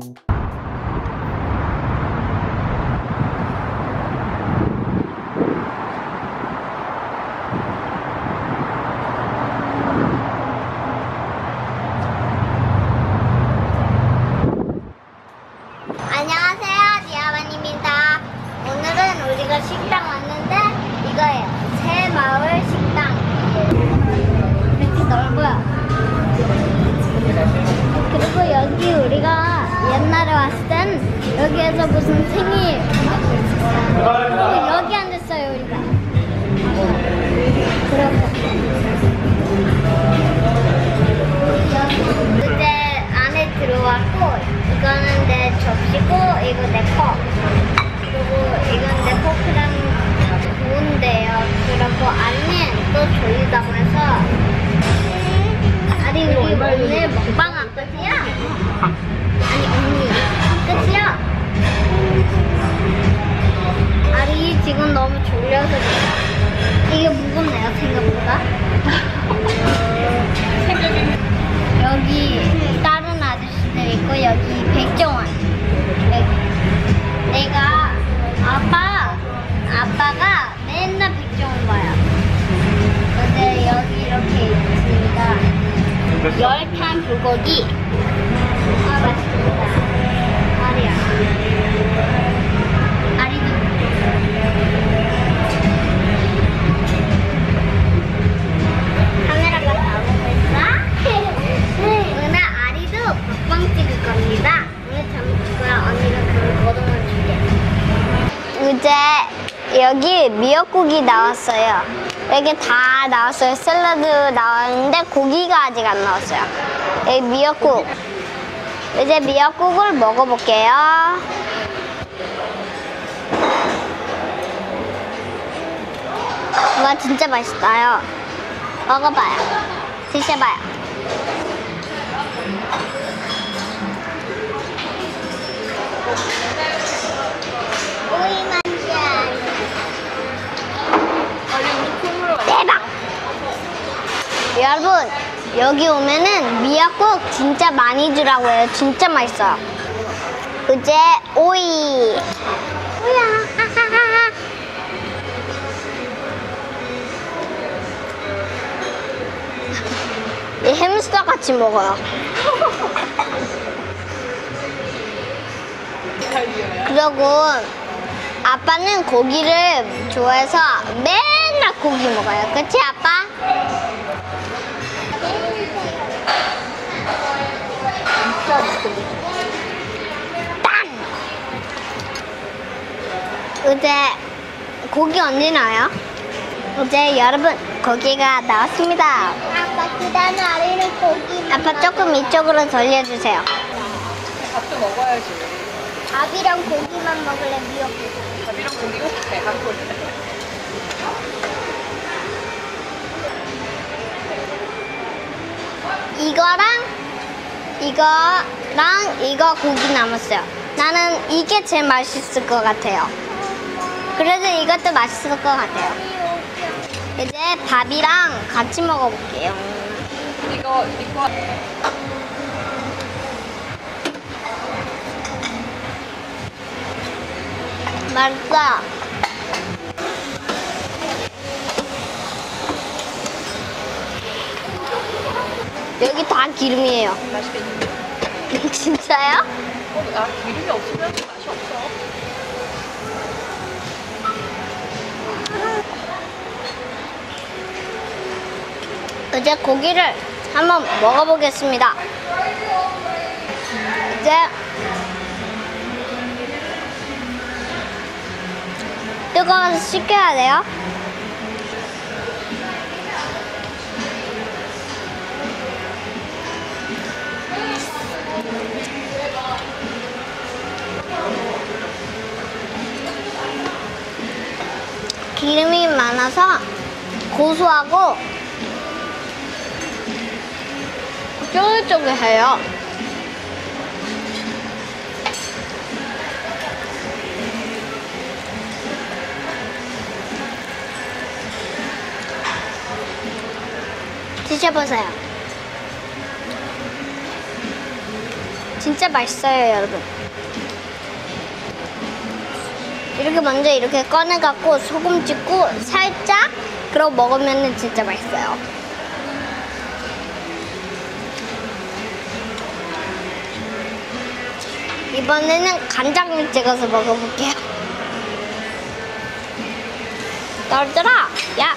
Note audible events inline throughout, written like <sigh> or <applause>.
안녕 옛날에 왔을 땐 여기에서 무슨 생일 여기 앉았어요 우리가. 그리고 이제 안에 들어왔고 이거는 내 접시고 이거 내 컵. 그리고 이건 내 포크랑 좋은데요. 그리고 안에 또 조이다고 해서 아니 우리 오늘 먹방 열판 불고기. 아 맛있습니다. 아리야. 아리도. 카메라가 나오고 있어? <laughs> 오늘 아리도 먹방 찍을 겁니다. 오늘 잠깐 언니가 그걸 거동을 줄게. 이제 여기 미역국이 나왔어요. 여기 다 나왔어요. 샐러드 나왔는데 고기가 아직 안 나왔어요. 여기 미역국. 이제 미역국을 먹어볼게요. 와 진짜 맛있어요. 먹어봐요. 드셔봐요. 오이만장. 여러분, 여기 오면은 미역국 진짜 많이 주라고 해요. 진짜 맛있어요. 이제 오이. 오야. <laughs> 이 햄스터 같이 먹어요. <laughs> 그리고 아빠는 고기를 좋아해서 맨날 고기 먹어요. 그치 아빠? 이제 고기 언제 나와요? 이제 여러분 고기가 나왔습니다. 아빠 그다음 아래는 고기. 아빠 조금 이쪽으로 돌려주세요. 밥도 먹어야지. 밥이랑 고기만 먹을래 미역국. 밥이랑 고기 꼭 돼, 갖고 올래. 이거랑 이거랑 이거 고기 남았어요. 나는 이게 제일 맛있을 것 같아요. 그래도 이것도 맛있을 것 같아요. 이제 밥이랑 같이 먹어볼게요. 이거, 이거. 맛있다. 여기 다 기름이에요. 맛있겠지? <laughs> 진짜요? 어, 아, 기름이 없으면 맛이 없어. 이제 고기를 한번 먹어보겠습니다. 이제 뜨거워서 식혀야 돼요. 기름이 많아서 고소하고 쫄깃쫄깃해요. 드셔보세요. 진짜 맛있어요, 여러분. 이렇게 먼저 이렇게 꺼내갖고 소금 찍고 살짝 그러고 먹으면 진짜 맛있어요. 이번에는 간장을 찍어서 먹어볼게요. 떨어져라! 야!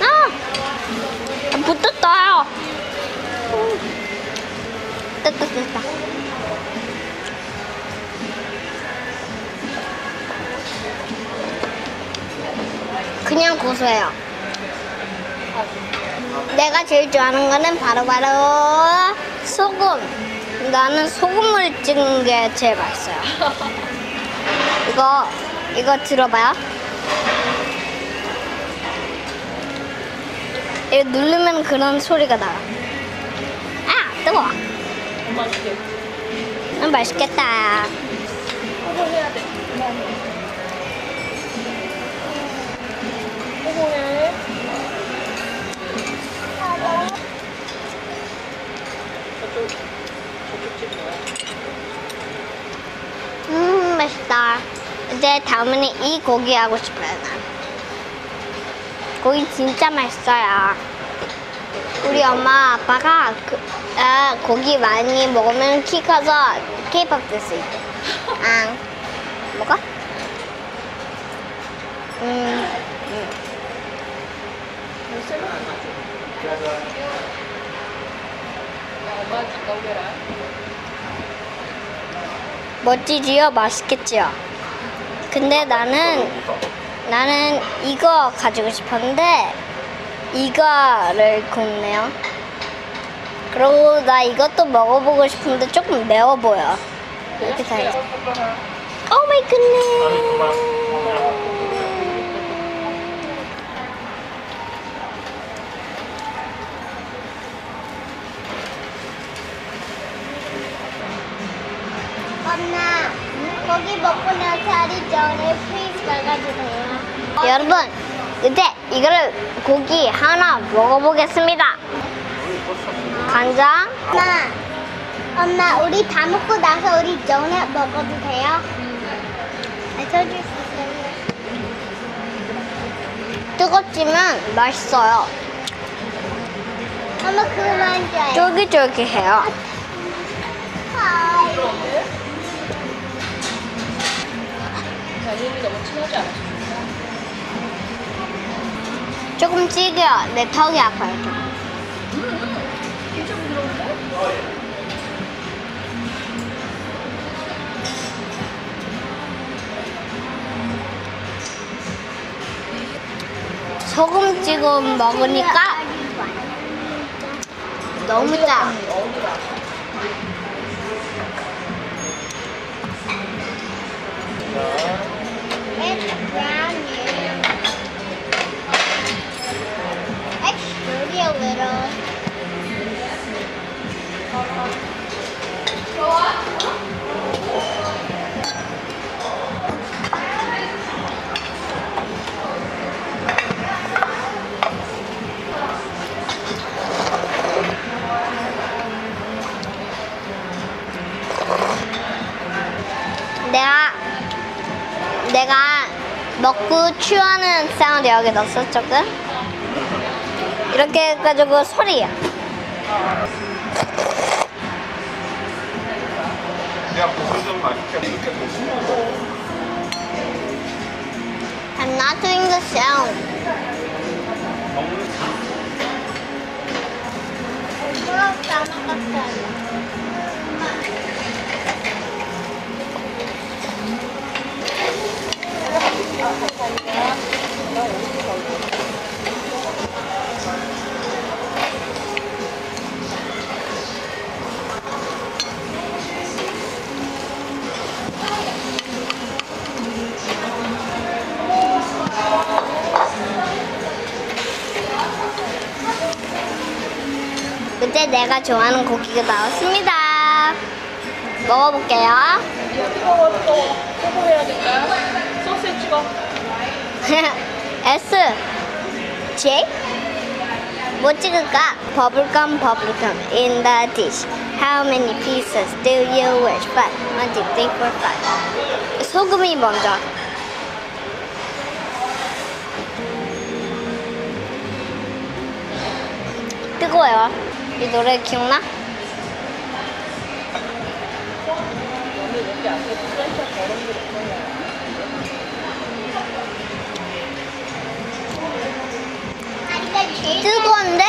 아! 붙었어요! 됐다, 됐다. 그냥 고소해요. 내가 제일 좋아하는 거는 바로바로 소금. 나는 소금을 찍는 게 제일 맛있어요. <laughs> 이거, 이거 들어봐요. 이거 누르면 그런 소리가 나요. 아, 뜨거워. 음, 맛있겠다. 호호 해야 돼. 호호해. 저쪽 저쪽 집 뭐야? 음, 맛있다. 이제 다음에는 이 고기 하고 싶어요, 난. 고기 진짜 맛있어요. 우리 엄마, 아빠가 그, 아, 고기 많이 먹으면 키 커서 케이팝 될 수 있대. 아, 뭐가? 음, 오게라. 멋지지요? 맛있겠지요? 근데 나는, 나는 이거 가지고 싶었는데, 이거를 굽네요. 그리고 나 이것도 먹어보고 싶은데 조금 매워 보여. 이렇게 다. 오 마이 굿네. 엄마, 고기 먹고 나서 하루 전에 프리즈 가가지고 돼요. 여러분, 이제 이거를 고기 하나 먹어보겠습니다. 간장. 엄마, 엄마, 우리 다 먹고 나서 우리 전에 먹어도 돼요? 알려줄 수 있어요. 뜨겁지만 맛있어요. 엄마 그만 줘요. 쫄깃쫄깃해요. 너무? 조금 찌개요. 내 턱이 아파요. 좀. 진짜 부드러운데? 소금 찍어 먹으니까 너무 짜. 취하는 사운드 여기 넣었었거든. 이렇게 해가지고 소리야. 내가 고기 좀 맛있게 이렇게 I'm not 그때 내가 좋아하는 고기가 나왔습니다. 먹어볼게요. 이거 뜨거워 뜨거워. 호호해야 될까? 소스 찍어. S J 뭐 찍을까? 버블감 버블감 in the dish. How many pieces do you wish? Five. One, two, three, four, five. 소금이 먼저. 뜨거워요. 이 노래 기억나? 뜨거운데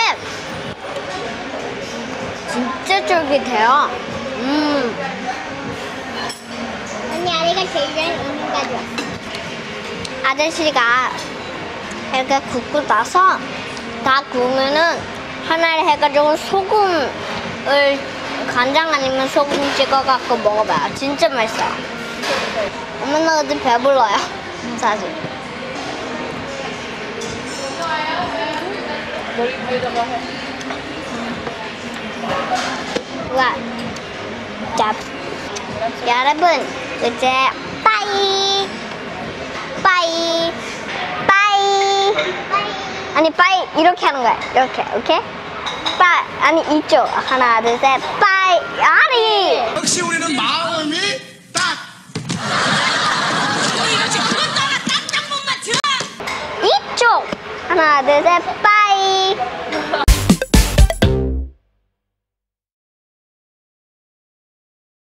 진짜 쫄깃해요. 음. 언니 아리가 제일 잘 음식 가져왔어. 아저씨가 이렇게 굽고 나서 다 구우면은 하나를 해가지고 소금을 간장 아니면 소금 찍어갖고 먹어봐요. 진짜 맛있어요. 엄마 나 어제 배불러요. 사실. 와. 자, 여러분 이제 빠이 빠이 빠이 아니 빠이 이렇게 하는 거야. 이렇게 오케이? 빠이 아니 이쪽. 하나 둘 셋. 빠이 아니! 역시 우리는 마음이 딱. 이쪽. 하나 둘 셋. 빠이